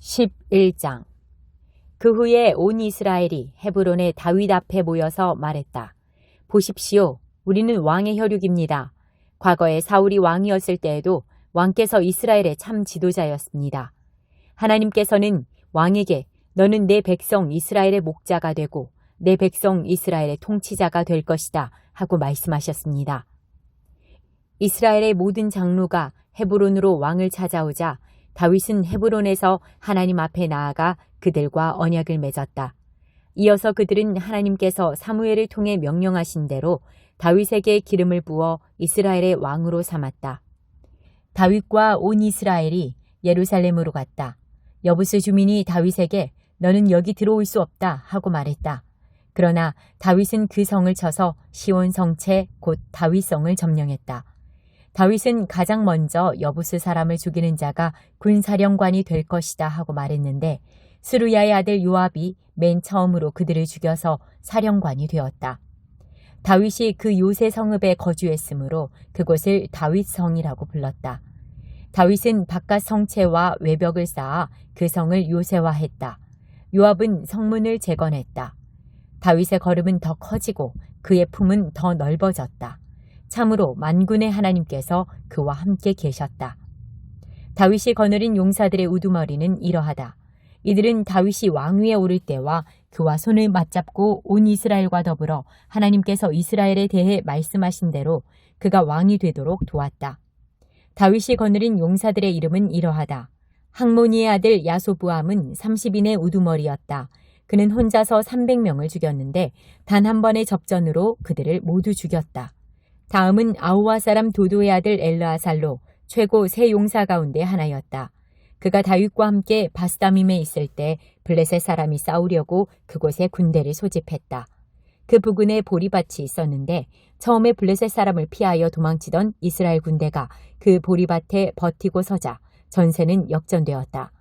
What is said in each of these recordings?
11장 그 후에 온 이스라엘이 헤브론의 다윗 앞에 모여서 말했다. 보십시오. 우리는 왕의 혈육입니다. 과거에 사울이 왕이었을 때에도 왕께서 이스라엘의 참 지도자였습니다. 하나님께서는 왕에게 너는 내 백성 이스라엘의 목자가 되고 내 백성 이스라엘의 통치자가 될 것이다 하고 말씀하셨습니다. 이스라엘의 모든 장로가 헤브론으로 왕을 찾아오자 다윗은 헤브론에서 하나님 앞에 나아가 그들과 언약을 맺었다. 이어서 그들은 하나님께서 사무엘을 통해 명령하신 대로 다윗에게 기름을 부어 이스라엘의 왕으로 삼았다. 다윗과 온 이스라엘이 예루살렘으로 갔다. 여부스 주민이 다윗에게 너는 여기 들어올 수 없다 하고 말했다. 그러나 다윗은 그 성을 쳐서 시온 성체 곧 다윗성을 점령했다. 다윗은 가장 먼저 여부스 사람을 죽이는 자가 군사령관이 될 것이다 하고 말했는데 스루야의 아들 요압이 맨 처음으로 그들을 죽여서 사령관이 되었다. 다윗이 그 요새 성읍에 거주했으므로 그곳을 다윗성이라고 불렀다. 다윗은 바깥 성체와 외벽을 쌓아 그 성을 요새화했다. 요압은 성문을 재건했다. 다윗의 걸음은 더 커지고 그의 품은 더 넓어졌다. 참으로 만군의 하나님께서 그와 함께 계셨다. 다윗이 거느린 용사들의 우두머리는 이러하다. 이들은 다윗이 왕위에 오를 때와 그와 손을 맞잡고 온 이스라엘과 더불어 하나님께서 이스라엘에 대해 말씀하신 대로 그가 왕이 되도록 도왔다. 다윗이 거느린 용사들의 이름은 이러하다. 항모니의 아들 야소부함은 30인의 우두머리였다. 그는 혼자서 300명을 죽였는데 단 한 번의 접전으로 그들을 모두 죽였다. 다음은 아우와 사람 도도의 아들 엘르아살로 최고 세 용사 가운데 하나였다. 그가 다윗과 함께 바스다밈에 있을 때 블레셋 사람이 싸우려고 그곳에 군대를 소집했다. 그 부근에 보리밭이 있었는데 처음에 블레셋 사람을 피하여 도망치던 이스라엘 군대가 그 보리밭에 버티고 서자 전세는 역전되었다.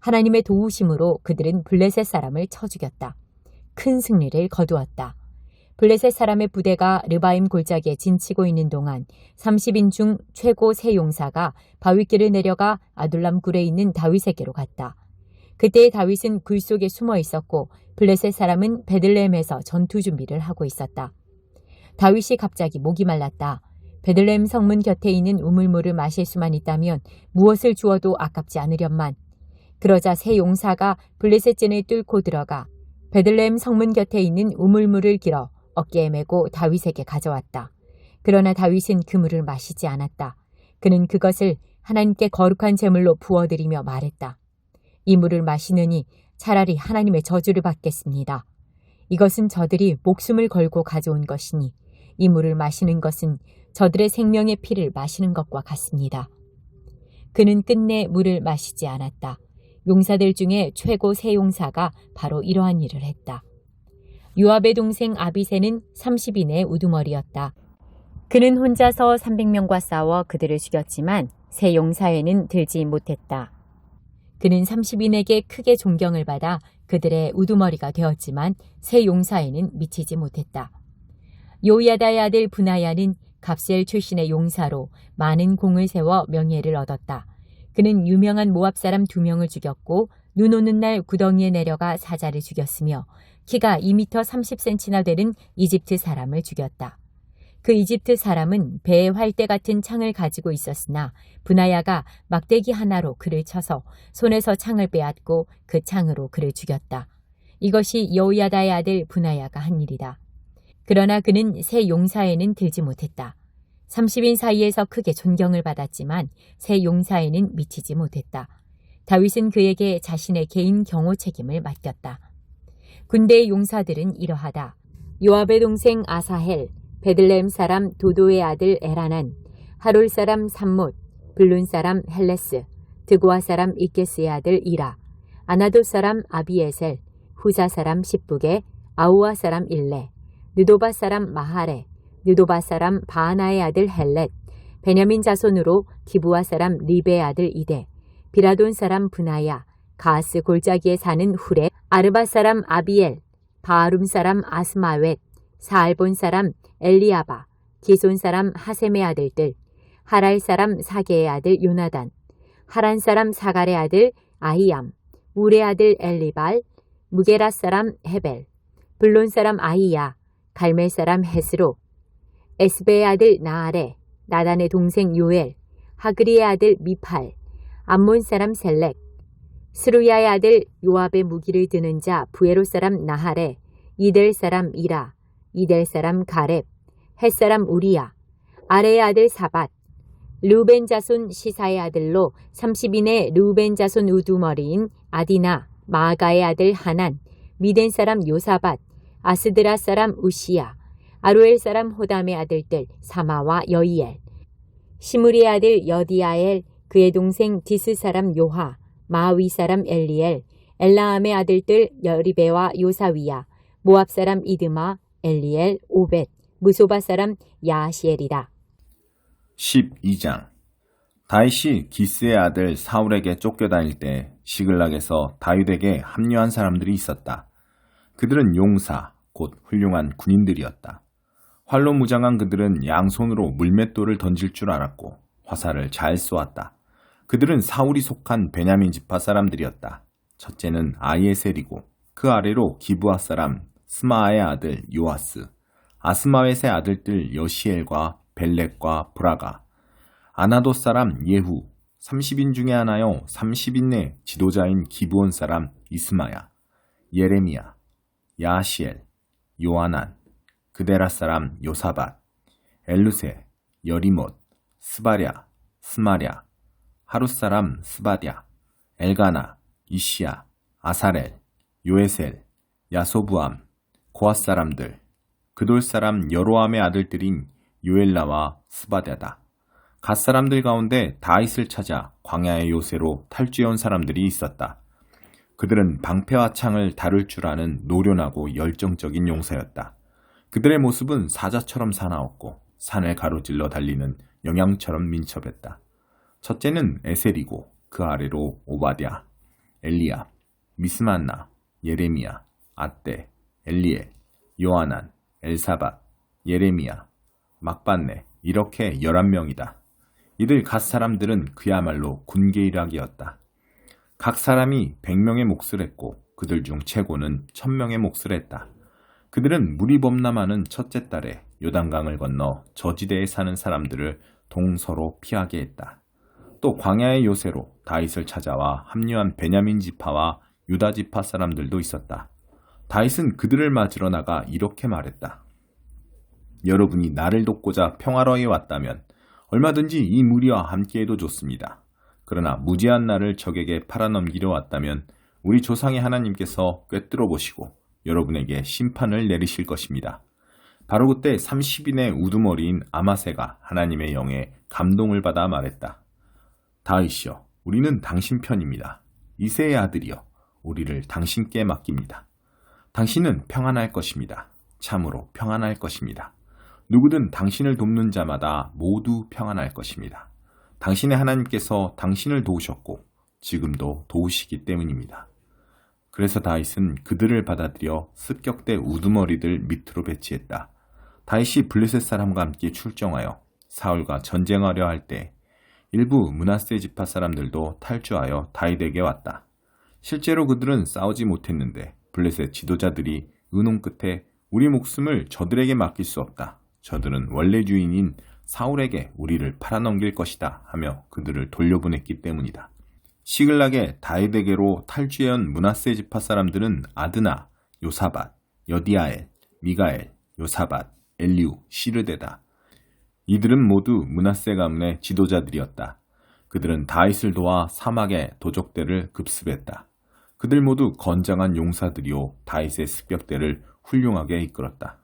하나님의 도우심으로 그들은 블레셋 사람을 쳐 죽였다. 큰 승리를 거두었다. 블레셋 사람의 부대가 르바임 골짜기에 진치고 있는 동안 30인 중 최고 세 용사가 바위길을 내려가 아둘람 굴에 있는 다윗에게로 갔다. 그때 다윗은 굴 속에 숨어 있었고 블레셋 사람은 베들레헴에서 전투 준비를 하고 있었다. 다윗이 갑자기 목이 말랐다. 베들레헴 성문 곁에 있는 우물물을 마실 수만 있다면 무엇을 주어도 아깝지 않으련만. 그러자 세 용사가 블레셋 진을 뚫고 들어가 베들레헴 성문 곁에 있는 우물물을 길어 어깨에 메고 다윗에게 가져왔다. 그러나 다윗은 그 물을 마시지 않았다. 그는 그것을 하나님께 거룩한 제물로 부어드리며 말했다. 이 물을 마시느니 차라리 하나님의 저주를 받겠습니다. 이것은 저들이 목숨을 걸고 가져온 것이니 이 물을 마시는 것은 저들의 생명의 피를 마시는 것과 같습니다. 그는 끝내 물을 마시지 않았다. 용사들 중에 최고 세 용사가 바로 이러한 일을 했다. 요압의 동생 아비세는 30인의 우두머리였다. 그는 혼자서 300명과 싸워 그들을 죽였지만 세 용사에는 들지 못했다. 그는 30인에게 크게 존경을 받아 그들의 우두머리가 되었지만 세 용사에는 미치지 못했다. 요야다의 아들 분하야는 갑셀 출신의 용사로 많은 공을 세워 명예를 얻었다. 그는 유명한 모압 사람 두 명을 죽였고 눈 오는 날 구덩이에 내려가 사자를 죽였으며 키가 2m 30cm나 되는 이집트 사람을 죽였다. 그 이집트 사람은 배에 활대 같은 창을 가지고 있었으나 분하야가 막대기 하나로 그를 쳐서 손에서 창을 빼앗고 그 창으로 그를 죽였다. 이것이 여우야다의 아들 분하야가 한 일이다. 그러나 그는 새 용사에는 들지 못했다. 30인 사이에서 크게 존경을 받았지만 새 용사에는 미치지 못했다. 다윗은 그에게 자신의 개인 경호 책임을 맡겼다. 군대의 용사들은 이러하다. 요압의 동생 아사헬, 베들레헴 사람 도도의 아들 에라난, 하롤 사람 삼못, 블룬 사람 헬레스, 드고아 사람 이케스의 아들 이라, 아나도 사람 아비에셀, 후자 사람 십북에, 아우아 사람 일레, 느도바 사람 마하레, 느도바 사람 바하나의 아들 헬렛, 베냐민 자손으로 기부아 사람 리베의 아들 이데, 비라돈 사람 분하야, 가스 골짜기에 사는 후레, 아르바 사람 아비엘, 바아룸 사람 아스마웻, 사알본 사람 엘리아바, 기손 사람 하셈의 아들들, 하랄 사람 사게의 아들 요나단, 하란 사람 사갈의 아들 아히암, 우레 아들 엘리발, 무게라 사람 헤벨, 블론 사람 아이야, 갈멜 사람 헤스로, 에스베의 아들 나아레, 나단의 동생 요엘, 하그리의 아들 미팔, 암몬 사람 셀렉, 스루야의 아들 요압의 무기를 드는 자 부에로 사람 나하레, 이델 사람 이라, 이델 사람 가렙, 헷 사람 우리야, 아레의 아들 사밧, 루벤 자손 시사의 아들로 30인의 루벤 자손 우두머리인 아디나, 마아가의 아들 하난, 미덴 사람 요사밧, 아스드라 사람 우시야, 아루엘 사람 호담의 아들들 사마와 여이엘, 시무리의 아들 여디아엘, 그의 동생 디스 사람 요하, 마위 사람 엘리엘, 엘라함의 아들들 여리베와 요사위야, 모압 사람 이드마, 엘리엘, 오벳, 무소바 사람 야시엘이라. 12장 다윗이 기스의 아들 사울에게 쫓겨다닐 때 시글락에서 다윗에게 합류한 사람들이 있었다. 그들은 용사, 곧 훌륭한 군인들이었다. 활로 무장한 그들은 양손으로 물맷돌을 던질 줄 알았고 화살을 잘 쏘았다. 그들은 사울이 속한 베냐민 지파 사람들이었다. 첫째는 아이에셀이고 그 아래로 기부아 사람 스마아의 아들 요아스, 아스마웻의 아들들 여시엘과 벨렉과 브라가, 아나도 사람 예후, 30인 중에 하나요 30인 내 지도자인 기브온 사람 이스마야, 예레미야, 야시엘, 요하난, 그데라 사람 요사밧, 엘루세, 여리못, 스바랴, 스마랴, 하루 사람 스바랴, 엘가나, 이시야, 아사렐, 요에셀, 야소부암, 고앗 사람들, 그돌 사람 여로함의 아들들인 요엘라와 스바랴다. 갓 사람들 가운데 다윗을 찾아 광야의 요새로 탈주해온 사람들이 있었다. 그들은 방패와 창을 다룰 줄 아는 노련하고 열정적인 용사였다. 그들의 모습은 사자처럼 사나웠고 산을 가로질러 달리는 영양처럼 민첩했다. 첫째는 에셀이고 그 아래로 오바댜, 엘리야, 미스만나, 예레미야, 아떼, 엘리엘, 요하난, 엘사밧, 예레미야, 막반네 이렇게 11명이다. 이들 갓 사람들은 그야말로 군계일학이었다. 각 사람이 100명의 몫을 했고 그들 중 최고는 1000명의 몫을 했다. 그들은 물이 범람하는 첫째 달에 요단강을 건너 저지대에 사는 사람들을 동서로 피하게 했다. 또 광야의 요새로 다윗을 찾아와 합류한 베냐민 지파와 유다 지파 사람들도 있었다. 다윗은 그들을 맞으러 나가 이렇게 말했다. 여러분이 나를 돕고자 평화로에 왔다면 얼마든지 이 무리와 함께해도 좋습니다. 그러나 무지한 나를 적에게 팔아넘기려 왔다면 우리 조상의 하나님께서 꿰뚫어 보시고 여러분에게 심판을 내리실 것입니다. 바로 그때 30인의 우두머리인 아마세가 하나님의 영에 감동을 받아 말했다. 다윗이여, 우리는 당신 편입니다. 이세의 아들이여, 우리를 당신께 맡깁니다. 당신은 평안할 것입니다. 참으로 평안할 것입니다. 누구든 당신을 돕는 자마다 모두 평안할 것입니다. 당신의 하나님께서 당신을 도우셨고 지금도 도우시기 때문입니다. 그래서 다윗은 그들을 받아들여 습격대 우두머리들 밑으로 배치했다. 다윗이 블레셋 사람과 함께 출정하여 사울과 전쟁하려 할 때 일부 문하세 지파 사람들도 탈주하여 다윗에게 왔다. 실제로 그들은 싸우지 못했는데 블레셋 지도자들이 의논 끝에 우리 목숨을 저들에게 맡길 수 없다. 저들은 원래 주인인 사울에게 우리를 팔아넘길 것이다 하며 그들을 돌려보냈기 때문이다. 시글락의 다윗에게로 탈주해온 문하세 지파 사람들은 아드나, 요사밧, 여디아엘, 미가엘, 요사밧, 엘리우, 시르데다. 이들은 모두 문하세 가문의 지도자들이었다. 그들은 다윗을 도와 사막의 도적대를 급습했다. 그들 모두 건장한 용사들이요 다윗의 습격대를 훌륭하게 이끌었다.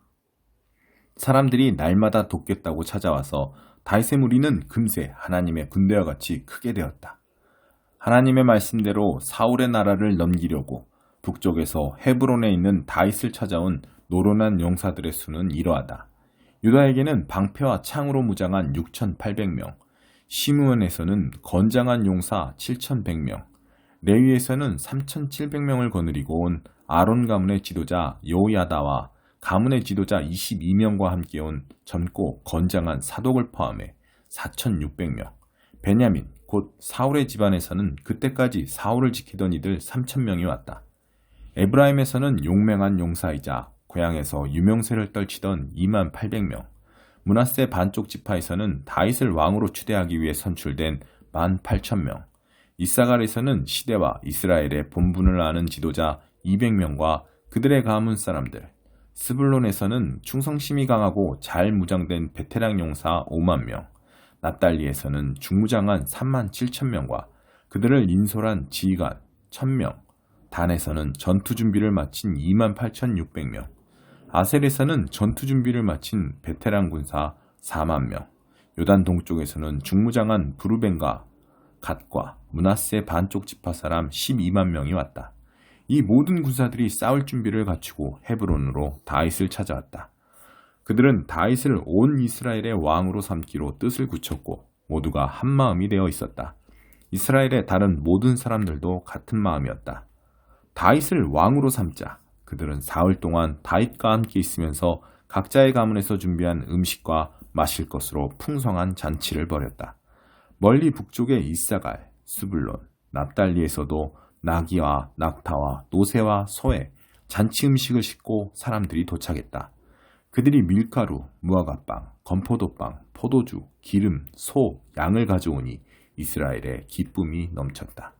사람들이 날마다 돕겠다고 찾아와서 다윗의 무리는 금세 하나님의 군대와 같이 크게 되었다. 하나님의 말씀대로 사울의 나라를 넘기려고 북쪽에서 헤브론에 있는 다윗을 찾아온 노련한 용사들의 수는 이러하다. 유다에게는 방패와 창으로 무장한 6,800명, 시므원에서는 건장한 용사 7,100명, 레위에서는 3,700명을 거느리고 온 아론 가문의 지도자 요야다와 가문의 지도자 22명과 함께 온 젊고 건장한 사독을 포함해 4,600명, 베냐민 곧 사울의 집안에서는 그때까지 사울을 지키던 이들 3천명이 왔다. 에브라임에서는 용맹한 용사이자 고향에서 유명세를 떨치던 2만 800명, 문하세 반쪽 지파에서는 다윗을 왕으로 추대하기 위해 선출된 1만 8천명, 이사갈에서는 시대와 이스라엘의 본분을 아는 지도자 200명과 그들의 가문 사람들, 스불론에서는 충성심이 강하고 잘 무장된 베테랑 용사 5만 명, 납달리에서는 중무장한 3만 7천 명과 그들을 인솔한 지휘관 1000명, 단에서는 전투 준비를 마친 2만 8,600명, 아셀에서는 전투 준비를 마친 베테랑 군사 4만 명, 요단 동쪽에서는 중무장한 브루벤과 갓과 문하세 반쪽 지파 사람 12만 명이 왔다. 이 모든 군사들이 싸울 준비를 갖추고 헤브론으로 다윗을 찾아왔다. 그들은 다윗을 온 이스라엘의 왕으로 삼기로 뜻을 굳혔고 모두가 한 마음이 되어 있었다. 이스라엘의 다른 모든 사람들도 같은 마음이었다. 다윗을 왕으로 삼자. 그들은 사흘 동안 다윗과 함께 있으면서 각자의 가문에서 준비한 음식과 마실 것으로 풍성한 잔치를 벌였다. 멀리 북쪽의 이사갈, 스불론, 납달리에서도 나귀와 낙타와 노새와 소에 잔치 음식을 싣고 사람들이 도착했다. 그들이 밀가루, 무화과빵, 건포도빵, 포도주, 기름, 소, 양을 가져오니 이스라엘의 기쁨이 넘쳤다.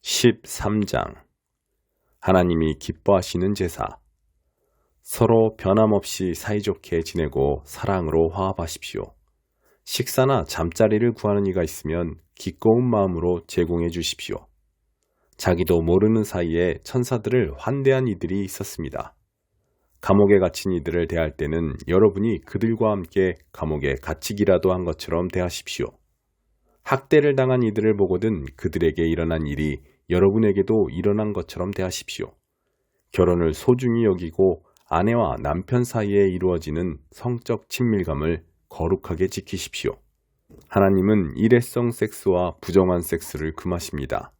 13장 하나님이 기뻐하시는 제사 서로 변함없이 사이좋게 지내고 사랑으로 화합하십시오. 식사나 잠자리를 구하는 이가 있으면 기꺼운 마음으로 제공해 주십시오. 자기도 모르는 사이에 천사들을 환대한 이들이 있었습니다. 감옥에 갇힌 이들을 대할 때는 여러분이 그들과 함께 감옥에 갇히기라도 한 것처럼 대하십시오. 학대를 당한 이들을 보거든 그들에게 일어난 일이 여러분에게도 일어난 것처럼 대하십시오. 결혼을 소중히 여기고 아내와 남편 사이에 이루어지는 성적 친밀감을 거룩하게 지키십시오. 하나님은 일회성 섹스와 부정한 섹스를 금하십니다.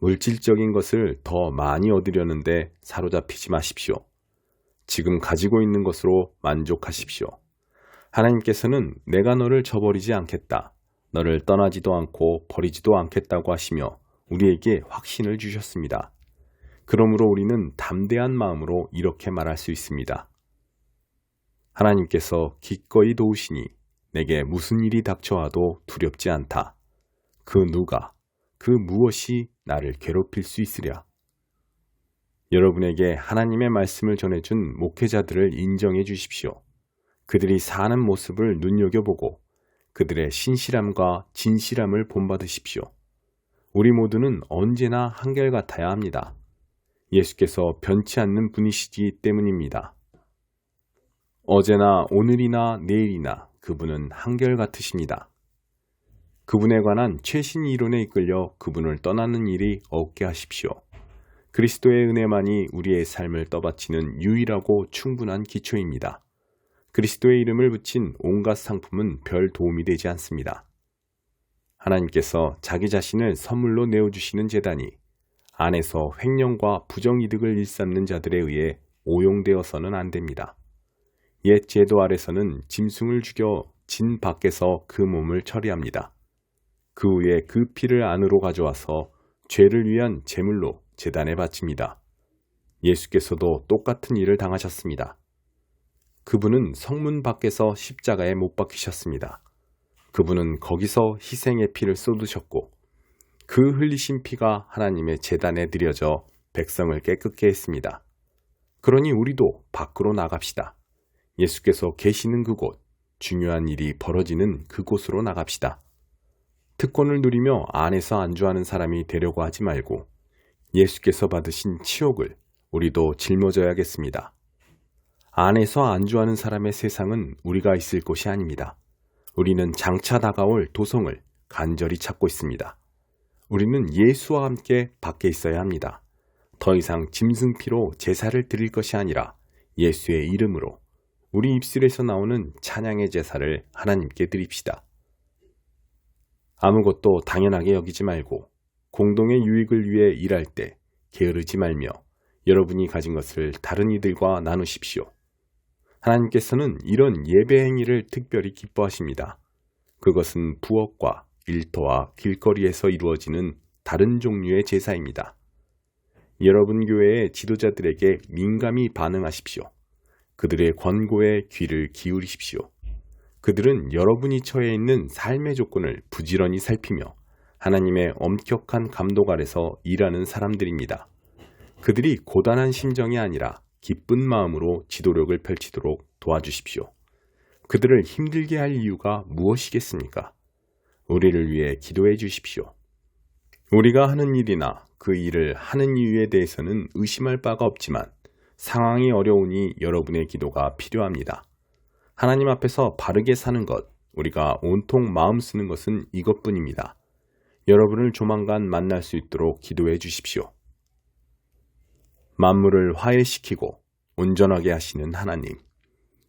물질적인 것을 더 많이 얻으려는데 사로잡히지 마십시오. 지금 가지고 있는 것으로 만족하십시오. 하나님께서는 내가 너를 저버리지 않겠다. 너를 떠나지도 않고 버리지도 않겠다고 하시며 우리에게 확신을 주셨습니다. 그러므로 우리는 담대한 마음으로 이렇게 말할 수 있습니다. 하나님께서 기꺼이 도우시니 내게 무슨 일이 닥쳐와도 두렵지 않다. 그 누가, 그 무엇이 나를 괴롭힐 수 있으랴. 여러분에게 하나님의 말씀을 전해준 목회자들을 인정해 주십시오. 그들이 사는 모습을 눈여겨보고 그들의 신실함과 진실함을 본받으십시오. 우리 모두는 언제나 한결같아야 합니다. 예수께서 변치 않는 분이시기 때문입니다. 어제나 오늘이나 내일이나 그분은 한결같으십니다. 그분에 관한 최신 이론에 이끌려 그분을 떠나는 일이 없게 하십시오. 그리스도의 은혜만이 우리의 삶을 떠받치는 유일하고 충분한 기초입니다. 그리스도의 이름을 붙인 온갖 상품은 별 도움이 되지 않습니다. 하나님께서 자기 자신을 선물로 내어주시는 재단이 안에서 횡령과 부정이득을 일삼는 자들에 의해 오용되어서는 안 됩니다. 옛 제도 아래서는 짐승을 죽여 진 밖에서 그 몸을 처리합니다. 그 후에 그 피를 안으로 가져와서 죄를 위한 제물로 재단에 바칩니다. 예수께서도 똑같은 일을 당하셨습니다. 그분은 성문 밖에서 십자가에 못 박히셨습니다. 그분은 거기서 희생의 피를 쏟으셨고 그 흘리신 피가 하나님의 재단에 드려져 백성을 깨끗게 했습니다. 그러니 우리도 밖으로 나갑시다. 예수께서 계시는 그곳, 중요한 일이 벌어지는 그곳으로 나갑시다. 특권을 누리며 안에서 안주하는 사람이 되려고 하지 말고 예수께서 받으신 치욕을 우리도 짊어져야겠습니다. 안에서 안주하는 사람의 세상은 우리가 있을 곳이 아닙니다. 우리는 장차 다가올 도성을 간절히 찾고 있습니다. 우리는 예수와 함께 밖에 있어야 합니다. 더 이상 짐승피로 제사를 드릴 것이 아니라 예수의 이름으로 우리 입술에서 나오는 찬양의 제사를 하나님께 드립시다. 아무것도 당연하게 여기지 말고 공동의 유익을 위해 일할 때 게으르지 말며 여러분이 가진 것을 다른 이들과 나누십시오. 하나님께서는 이런 예배 행위를 특별히 기뻐하십니다. 그것은 부엌과 일터와 길거리에서 이루어지는 다른 종류의 제사입니다. 여러분 교회의 지도자들에게 민감히 반응하십시오. 그들의 권고에 귀를 기울이십시오. 그들은 여러분이 처해 있는 삶의 조건을 부지런히 살피며 하나님의 엄격한 감독 아래서 일하는 사람들입니다. 그들이 고단한 심정이 아니라 기쁜 마음으로 지도력을 펼치도록 도와주십시오. 그들을 힘들게 할 이유가 무엇이겠습니까? 우리를 위해 기도해 주십시오. 우리가 하는 일이나 그 일을 하는 이유에 대해서는 의심할 바가 없지만 상황이 어려우니 여러분의 기도가 필요합니다. 하나님 앞에서 바르게 사는 것, 우리가 온통 마음 쓰는 것은 이것뿐입니다. 여러분을 조만간 만날 수 있도록 기도해 주십시오. 만물을 화해시키고 온전하게 하시는 하나님,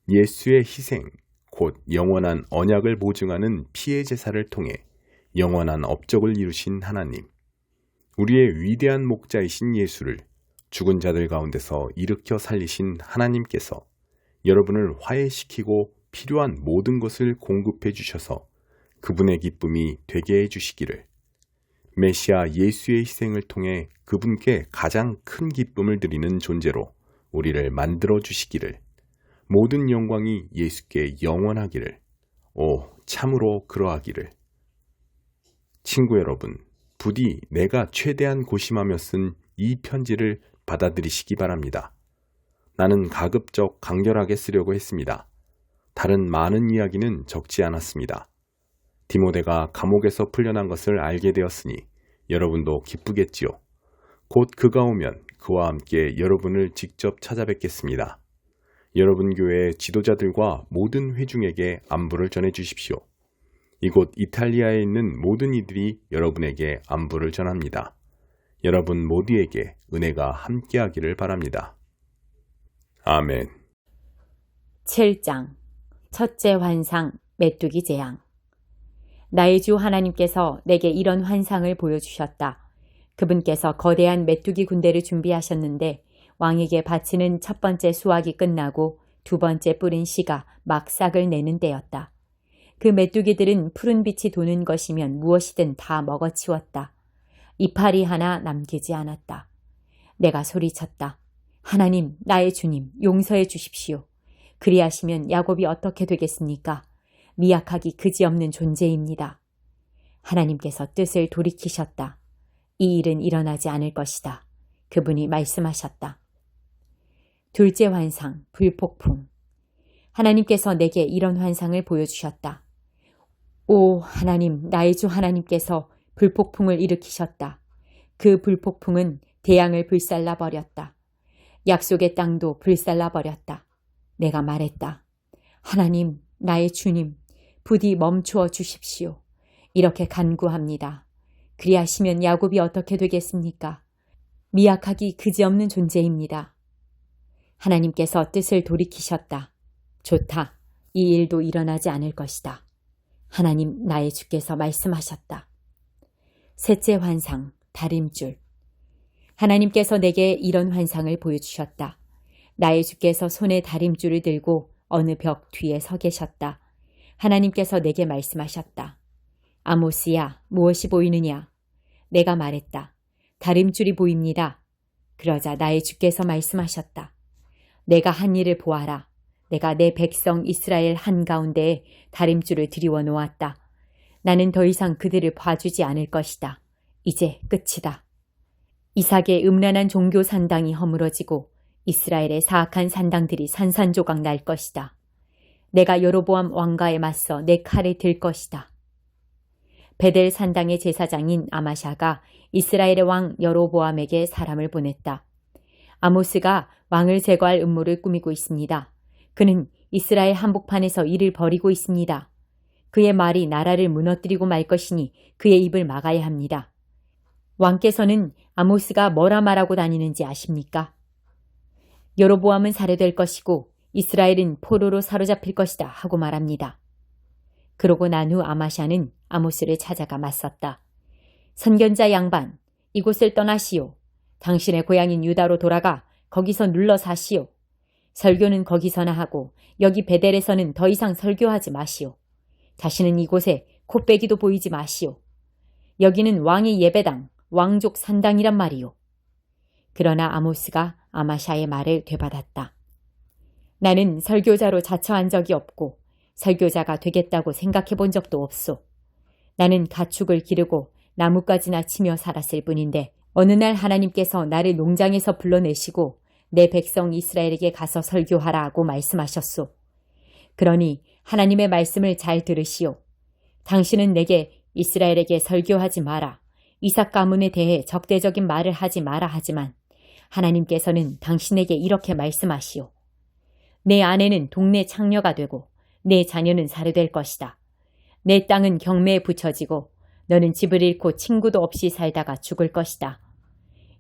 예수의 희생, 곧 영원한 언약을 보증하는 피해 제사를 통해 영원한 업적을 이루신 하나님, 우리의 위대한 목자이신 예수를 죽은 자들 가운데서 일으켜 살리신 하나님께서 여러분을 화해시키고 필요한 모든 것을 공급해 주셔서 그분의 기쁨이 되게 해 주시기를 메시아 예수의 희생을 통해 그분께 가장 큰 기쁨을 드리는 존재로 우리를 만들어 주시기를 모든 영광이 예수께 영원하기를 오 참으로 그러하기를 친구 여러분 부디 내가 최대한 고심하며 쓴 이 편지를 받아들이시기 바랍니다. 나는 가급적 간결하게 쓰려고 했습니다. 다른 많은 이야기는 적지 않았습니다. 디모데가 감옥에서 풀려난 것을 알게 되었으니 여러분도 기쁘겠지요. 곧 그가 오면 그와 함께 여러분을 직접 찾아뵙겠습니다. 여러분 교회의 지도자들과 모든 회중에게 안부를 전해 주십시오. 이곳 이탈리아에 있는 모든 이들이 여러분에게 안부를 전합니다. 여러분 모두에게 은혜가 함께하기를 바랍니다. 아멘. 7장 첫째 환상 메뚜기 재앙 나의 주 하나님께서 내게 이런 환상을 보여주셨다. 그분께서 거대한 메뚜기 군대를 준비하셨는데 왕에게 바치는 첫 번째 수확이 끝나고 두 번째 뿌린 씨가 막 싹을 내는 때였다. 그 메뚜기들은 푸른 빛이 도는 것이면 무엇이든 다 먹어치웠다. 이파리 하나 남기지 않았다. 내가 소리쳤다. 하나님, 나의 주님, 용서해 주십시오. 그리하시면 야곱이 어떻게 되겠습니까? 미약하기 그지없는 존재입니다. 하나님께서 뜻을 돌이키셨다. 이 일은 일어나지 않을 것이다. 그분이 말씀하셨다. 둘째 환상, 불폭풍. 하나님께서 내게 이런 환상을 보여주셨다. 오, 하나님, 나의 주 하나님께서 불폭풍을 일으키셨다. 그 불폭풍은 대양을 불살라 버렸다. 약속의 땅도 불살라 버렸다. 내가 말했다. 하나님, 나의 주님, 부디 멈추어 주십시오. 이렇게 간구합니다. 그리하시면 야곱이 어떻게 되겠습니까? 미약하기 그지없는 존재입니다. 하나님께서 뜻을 돌이키셨다. 좋다. 이 일도 일어나지 않을 것이다. 하나님 나의 주께서 말씀하셨다. 셋째 환상, 다림줄. 하나님께서 내게 이런 환상을 보여주셨다. 나의 주께서 손에 다림줄을 들고 어느 벽 뒤에 서 계셨다. 하나님께서 내게 말씀하셨다. 아모스야, 무엇이 보이느냐? 내가 말했다. 다림줄이 보입니다. 그러자 나의 주께서 말씀하셨다. 내가 한 일을 보아라. 내가 내 백성 이스라엘 한가운데에 다림줄을 들이워 놓았다. 나는 더 이상 그들을 봐주지 않을 것이다. 이제 끝이다. 이삭의 음란한 종교 산당이 허물어지고 이스라엘의 사악한 산당들이 산산조각 날 것이다. 내가 여로보암 왕가에 맞서 내 칼을 들 것이다. 베델 산당의 제사장인 아마샤가 이스라엘의 왕 여로보암에게 사람을 보냈다. 아모스가 왕을 제거할 음모를 꾸미고 있습니다. 그는 이스라엘 한복판에서 일을 벌이고 있습니다. 그의 말이 나라를 무너뜨리고 말 것이니 그의 입을 막아야 합니다. 왕께서는 아모스가 뭐라 말하고 다니는지 아십니까? 여로보암은 살해될 것이고 이스라엘은 포로로 사로잡힐 것이다 하고 말합니다. 그러고 난 후 아마샤는 아모스를 찾아가 맞섰다. 선견자 양반, 이곳을 떠나시오. 당신의 고향인 유다로 돌아가 거기서 눌러 사시오. 설교는 거기서나 하고 여기 베델에서는 더 이상 설교하지 마시오. 다시는 이곳에 코빼기도 보이지 마시오. 여기는 왕의 예배당, 왕족 산당이란 말이오. 그러나 아모스가 아마샤의 말을 되받았다. 나는 설교자로 자처한 적이 없고 설교자가 되겠다고 생각해 본 적도 없소. 나는 가축을 기르고 나뭇가지나 치며 살았을 뿐인데 어느 날 하나님께서 나를 농장에서 불러내시고 내 백성 이스라엘에게 가서 설교하라고 말씀하셨소. 그러니 하나님의 말씀을 잘 들으시오. 당신은 내게 이스라엘에게 설교하지 마라. 이삭 가문에 대해 적대적인 말을 하지 마라 하지만 하나님께서는 당신에게 이렇게 말씀하시오. 내 아내는 동네 창녀가 되고 내 자녀는 살해될 것이다. 내 땅은 경매에 붙여지고 너는 집을 잃고 친구도 없이 살다가 죽을 것이다.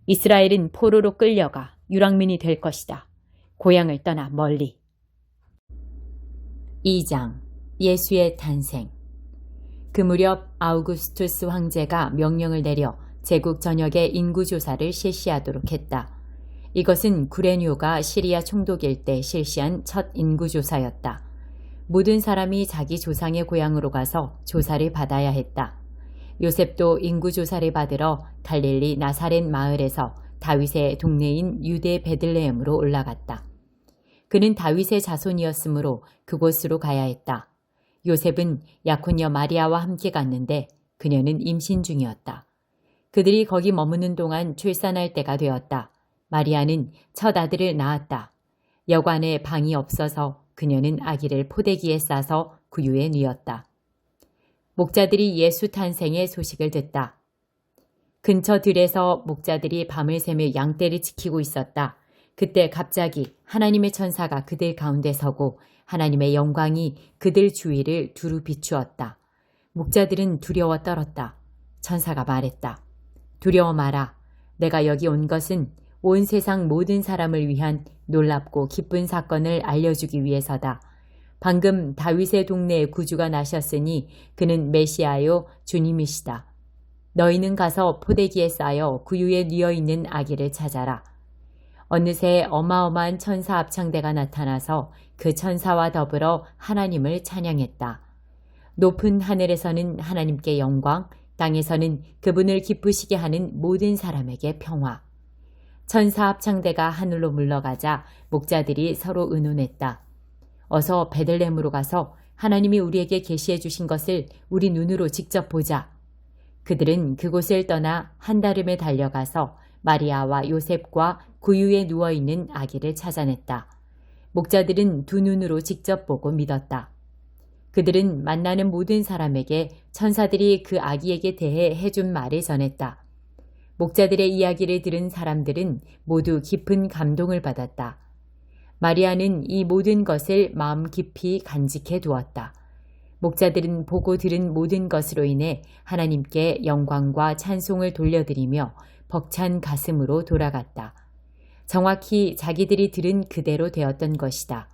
이스라엘은 포로로 끌려가 유랑민이 될 것이다. 고향을 떠나 멀리. 2장 예수의 탄생 그 무렵 아우구스투스 황제가 명령을 내려 제국 전역의 인구 조사를 실시하도록 했다. 이것은 구레뇨가 시리아 총독일 때 실시한 첫 인구조사였다. 모든 사람이 자기 조상의 고향으로 가서 조사를 받아야 했다. 요셉도 인구조사를 받으러 갈릴리 나사렛 마을에서 다윗의 동네인 유대 베들레헴으로 올라갔다. 그는 다윗의 자손이었으므로 그곳으로 가야 했다. 요셉은 약혼녀 마리아와 함께 갔는데 그녀는 임신 중이었다. 그들이 거기 머무는 동안 출산할 때가 되었다. 마리아는 첫 아들을 낳았다. 여관에 방이 없어서 그녀는 아기를 포대기에 싸서 구유에 뉘었다. 목자들이 예수 탄생의 소식을 듣다. 근처 들에서 목자들이 밤을 새며 양떼를 지키고 있었다. 그때 갑자기 하나님의 천사가 그들 가운데 서고 하나님의 영광이 그들 주위를 두루 비추었다. 목자들은 두려워 떨었다. 천사가 말했다. 두려워 마라. 내가 여기 온 것은 온 세상 모든 사람을 위한 놀랍고 기쁜 사건을 알려주기 위해서다. 방금 다윗의 동네에 구주가 나셨으니 그는 메시아요 주님이시다. 너희는 가서 포대기에 쌓여 구유에 뉘어 있는 아기를 찾아라. 어느새 어마어마한 천사 합창대가 나타나서 그 천사와 더불어 하나님을 찬양했다. 높은 하늘에서는 하나님께 영광, 땅에서는 그분을 기쁘시게 하는 모든 사람에게 평화. 천사 합창대가 하늘로 물러가자 목자들이 서로 의논했다. 어서 베들렘으로 가서 하나님이 우리에게 계시해 주신 것을 우리 눈으로 직접 보자. 그들은 그곳을 떠나 한다름에 달려가서 마리아와 요셉과 구유에 누워 있는 아기를 찾아냈다. 목자들은 두 눈으로 직접 보고 믿었다. 그들은 만나는 모든 사람에게 천사들이 그 아기에게 대해 해준 말을 전했다. 목자들의 이야기를 들은 사람들은 모두 깊은 감동을 받았다. 마리아는 이 모든 것을 마음 깊이 간직해 두었다. 목자들은 보고 들은 모든 것으로 인해 하나님께 영광과 찬송을 돌려드리며 벅찬 가슴으로 돌아갔다. 정확히 자기들이 들은 그대로 되었던 것이다.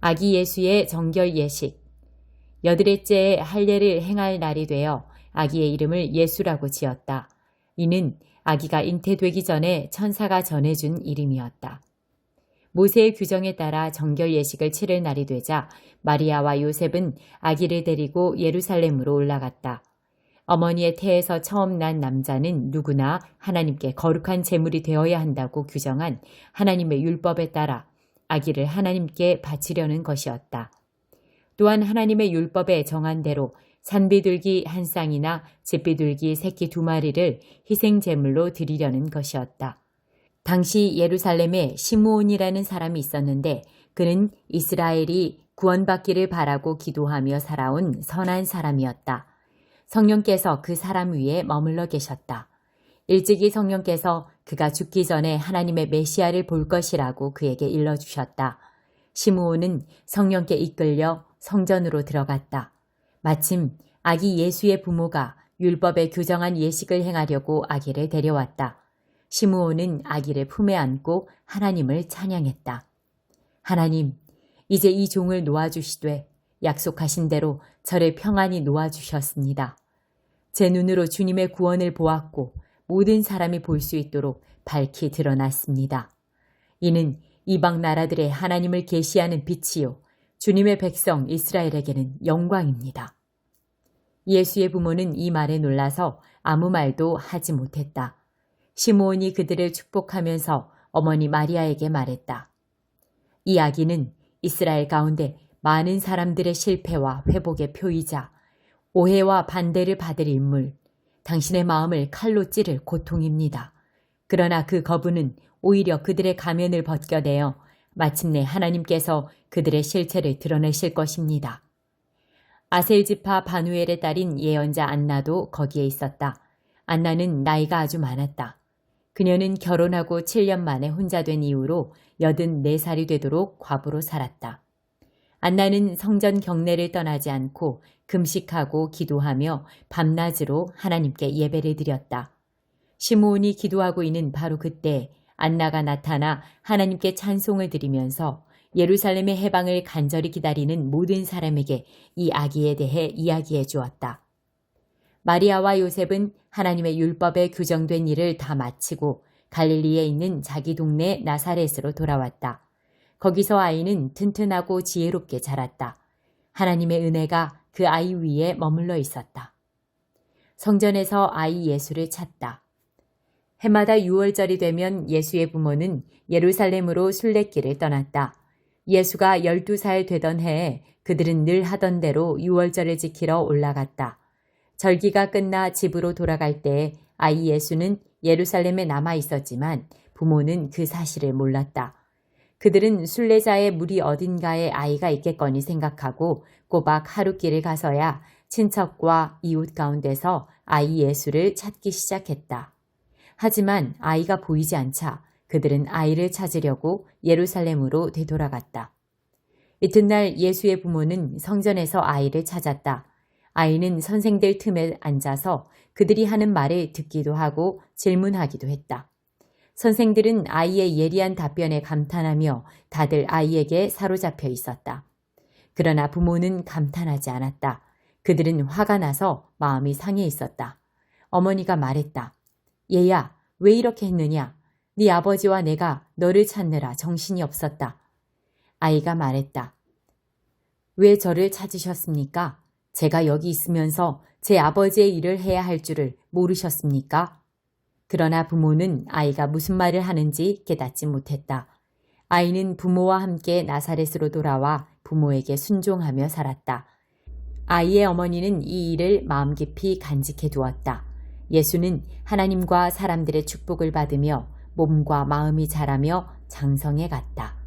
아기 예수의 정결 예식. 여드레째에 할례를 행할 날이 되어 아기의 이름을 예수라고 지었다. 이는 아기가 잉태되기 전에 천사가 전해준 이름이었다. 모세의 규정에 따라 정결 예식을 치를 날이 되자 마리아와 요셉은 아기를 데리고 예루살렘으로 올라갔다. 어머니의 태에서 처음 난 남자는 누구나 하나님께 거룩한 제물이 되어야 한다고 규정한 하나님의 율법에 따라 아기를 하나님께 바치려는 것이었다. 또한 하나님의 율법에 정한 대로 산비둘기 한 쌍이나 잿비둘기 새끼 두 마리를 희생 제물로 드리려는 것이었다. 당시 예루살렘에 시므온이라는 사람이 있었는데 그는 이스라엘이 구원받기를 바라고 기도하며 살아온 선한 사람이었다. 성령께서 그 사람 위에 머물러 계셨다. 일찍이 성령께서 그가 죽기 전에 하나님의 메시아를 볼 것이라고 그에게 일러주셨다. 시므온은 성령께 이끌려 성전으로 들어갔다. 마침 아기 예수의 부모가 율법에 규정한 예식을 행하려고 아기를 데려왔다. 시므온은 아기를 품에 안고 하나님을 찬양했다. 하나님, 이제 이 종을 놓아주시되 약속하신 대로 저를 평안히 놓아주셨습니다. 제 눈으로 주님의 구원을 보았고 모든 사람이 볼 수 있도록 밝히 드러났습니다. 이는 이방 나라들의 하나님을 계시하는 빛이요 주님의 백성 이스라엘에게는 영광입니다. 예수의 부모는 이 말에 놀라서 아무 말도 하지 못했다. 시므온이 그들을 축복하면서 어머니 마리아에게 말했다. 이 아기는 이스라엘 가운데 많은 사람들의 실패와 회복의 표이자 오해와 반대를 받을 인물, 당신의 마음을 칼로 찌를 고통입니다. 그러나 그 거부는 오히려 그들의 가면을 벗겨내어 마침내 하나님께서 그들의 실체를 드러내실 것입니다. 아셀지파 바누엘의 딸인 예언자 안나도 거기에 있었다. 안나는 나이가 아주 많았다. 그녀는 결혼하고 7년 만에 혼자 된 이후로 84살이 되도록 과부로 살았다. 안나는 성전 경내를 떠나지 않고 금식하고 기도하며 밤낮으로 하나님께 예배를 드렸다. 시므온이 기도하고 있는 바로 그때 안나가 나타나 하나님께 찬송을 드리면서 예루살렘의 해방을 간절히 기다리는 모든 사람에게 이 아기에 대해 이야기해 주었다. 마리아와 요셉은 하나님의 율법에 규정된 일을 다 마치고 갈릴리에 있는 자기 동네 나사렛으로 돌아왔다. 거기서 아이는 튼튼하고 지혜롭게 자랐다. 하나님의 은혜가 그 아이 위에 머물러 있었다. 성전에서 아이 예수를 찾다. 해마다 6월절이 되면 예수의 부모는 예루살렘으로 순례길을 떠났다. 예수가 12살 되던 해에 그들은 늘 하던 대로 6월절을 지키러 올라갔다. 절기가 끝나 집으로 돌아갈 때 아이 예수는 예루살렘에 남아 있었지만 부모는 그 사실을 몰랐다. 그들은 순례자의 무리 어딘가에 아이가 있겠거니 생각하고 꼬박 하루길을 가서야 친척과 이웃 가운데서 아이 예수를 찾기 시작했다. 하지만 아이가 보이지 않자 그들은 아이를 찾으려고 예루살렘으로 되돌아갔다. 이튿날 예수의 부모는 성전에서 아이를 찾았다. 아이는 선생들 틈에 앉아서 그들이 하는 말을 듣기도 하고 질문하기도 했다. 선생들은 아이의 예리한 답변에 감탄하며 다들 아이에게 사로잡혀 있었다. 그러나 부모는 감탄하지 않았다. 그들은 화가 나서 마음이 상해 있었다. 어머니가 말했다. 얘야, 왜 이렇게 했느냐? 네 아버지와 내가 너를 찾느라 정신이 없었다. 아이가 말했다. 왜 저를 찾으셨습니까? 제가 여기 있으면서 제 아버지의 일을 해야 할 줄을 모르셨습니까? 그러나 부모는 아이가 무슨 말을 하는지 깨닫지 못했다. 아이는 부모와 함께 나사렛으로 돌아와 부모에게 순종하며 살았다. 아이의 어머니는 이 일을 마음 깊이 간직해 두었다. 예수는 하나님과 사람들의 축복을 받으며 몸과 마음이 자라며 장성해 갔다.